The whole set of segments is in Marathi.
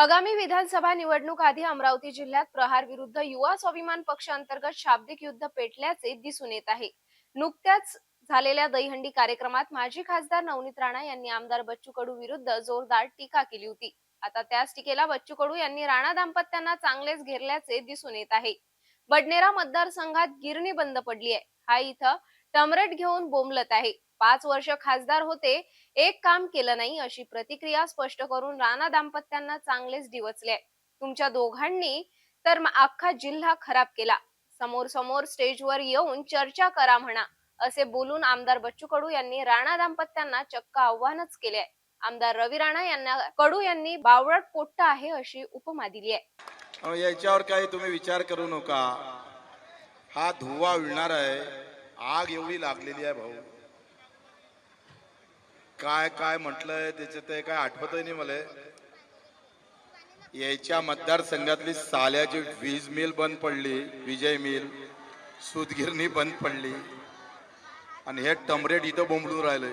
आगामी विधानसभा निवडणूक आधी अमरावती जिल्ह्यात प्रहार विरुद्ध युवा स्वाभिमान पक्षांतर्गत शाब्दिक युद्ध पेटल्याचे दिसून येत आहे. नुकत्याच झालेल्या दहीहंडी कार्यक्रमात माजी खासदार नवनीत राणा यांनी आमदार बच्चू कडू विरुद्ध जोरदार टीका केली होती. आता त्याच टीकेला बच्चू कडू यांनी राणा दाम्पत्यांना चांगलेच घेरल्याचे दिसून येत आहे. बडनेरा मतदारसंघात गिरणी बंद पडली आहे हा इथं टमरेट घेऊन बोंबलत आहे. पाच वर्ष खासदार होते एक काम केलं नाही अशी प्रतिक्रिया स्पष्ट करून राणा दाम्पत्यांना चांगलेच डिवचले. तुमच्या दोघांनी तर अख्खा जिल्हा खराब केला. समोर समोर स्टेजवर येऊन चर्चा करा म्हणा असे बोलून आमदार बच्चू कडू यांनी राणा दाम्पत्यांना चक्क आव्हानच केले. आहे आमदार रवी राणा यांना कडू यांनी बावळट पोट्ट आहे अशी उपमा दिली आहे याच्यावर काही तुम्ही विचार करू नका. हा धुवा विळणार आहे आग एवढी लागलेली आहे भाऊ. काय काय म्हटलंय त्याचं ते काय आठवतही नाही मला. यायच्या मतदारसंघातली साल्याची वीज मिल बंद पडली विजय मिल सुतगिरणी बंद पडली आणि हे टमरेट इथं बोंबडून राहिले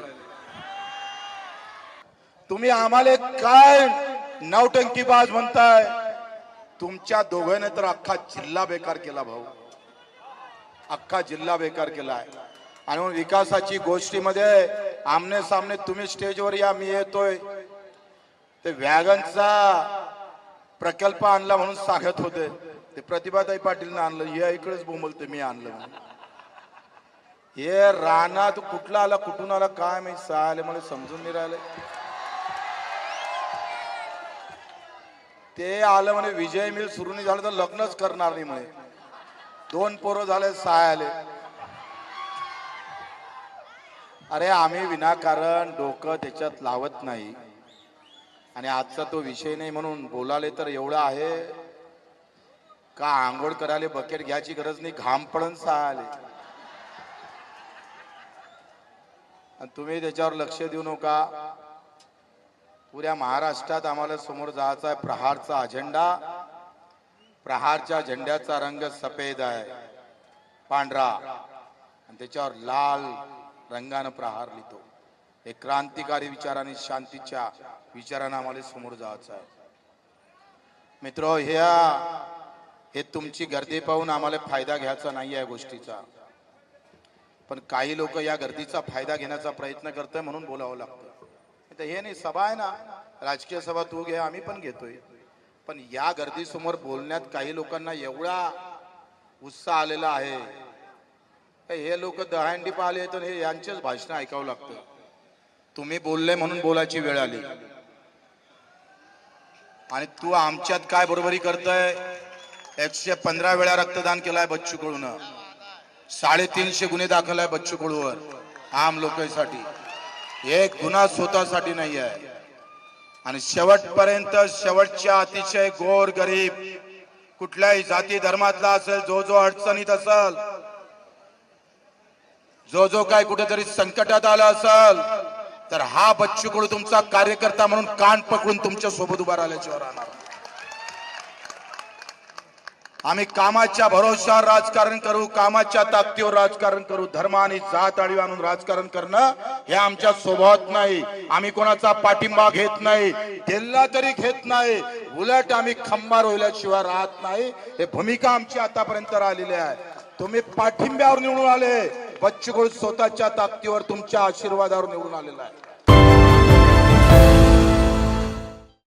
तुम्ही आम्हाला काय नवटंकीबाज म्हणताय? तुमच्या दोघांनी तर अख्खा जिल्हा बेकार केला भाऊ. अख्खा जिल्हा बेकार केलाय. आणि मग विकासाची गोष्टीमध्ये आमने सामने तुम्ही स्टेजवर या मी येतोय. ते वॅगनचा प्रकल्प आणला म्हणून सांगत होते. ते प्रतिभाताई पाटीलनं आणलं. हे इकडेच बोंबलते मी आणलं हे राणा तू कुठला आला कुठून आला काय मी आले मला समजून नाही राहिले. ते आलं म्हणे विजय मिल सुरू नाही झालं तर लग्नच करणार नाही म्हणे. दोन पोरं झाले सहा आले अरे आम्ही विनाकारण डोकं त्याच्यात लावत नाही. आणि आजचा तो विषय नाही म्हणून बोलाले तर एवढं आहे. का आंघोळ करायला बकेट घ्यायची गरज नाही घाम पडून सहा आले आणि तुम्ही त्याच्यावर लक्ष देऊ नका. पुऱ्या महाराष्ट्रात आम्हाला समोर जायचा आहे प्रहारचा अजेंडा. प्रहारच्या झेंड्याचा रंग सफेद आहे. पांढरा. आणि त्याच्यावर लाल रंगानं प्रहार लिहितो. हे क्रांतिकारी विचार आणि शांतीच्या विचारानं आम्हाला समोर जायचं आहे. मित्र ह्या हे तुमची गर्दी पाहून आम्हाला फायदा घ्यायचा नाही या गोष्टीचा. पण काही लोक या गर्दीचा फायदा घेण्याचा प्रयत्न करतोय म्हणून बोलावं लागतं. तर हे नाही सभा आहे ना. राजकीय सभा तू घे आम्ही पण घेतोय. पण या गर्दीसमोर बोलण्यात काही लोकांना एवढा उत्साह आलेला आहे. हे लोक दहांडी पाहिले तर हे यांचेच भाषण ऐकावं लागतं. तुम्ही बोलले म्हणून बोलायची वेळ आली. आणि तू आमच्यात काय बरोबरी करतोय? एकशे पंधरा वेळा रक्तदान केलाय बच्चू कडून साडेतीनशे गुन्हे दाखल आहे बच्चू कडूवर आम लोकांसाठी. एक गुन्हा स्वतःसाठी नाही आहे आणि शेवटपर्यंत शेवटच्या अतिशय गोर गरीब कुठल्याही जाती धर्मातला असेल जो जो अडचणीत असेल जो जो काय कुठेतरी संकटात आला असेल तर हा बच्चू कडू तुमचा कार्यकर्ता म्हणून कान पकडून तुमच्यासोबत उभा राहिल्याच्यावर राहणार आम्ही कामाच्या भरोशावर राजकारण करू कामाच्या ताकदीवर राजकारण करू धर्म आणि जात आळी आणून राजकारण करणं हे आमच्या स्वभावात नाही. आम्ही कोणाचा पाठिंबा घेत नाही दिला तरी घेत नाही उलट आम्ही खंबार होईल्याशिवाय राहत नाही. हे भूमिका आमची आतापर्यंत राहिलेली आहे. तुम्ही पाठिंब्यावर निवडून आले बच्चू कडू स्वतःच्या ताकदीवर तुमच्या आशीर्वादावर निवडून आलेला आहे.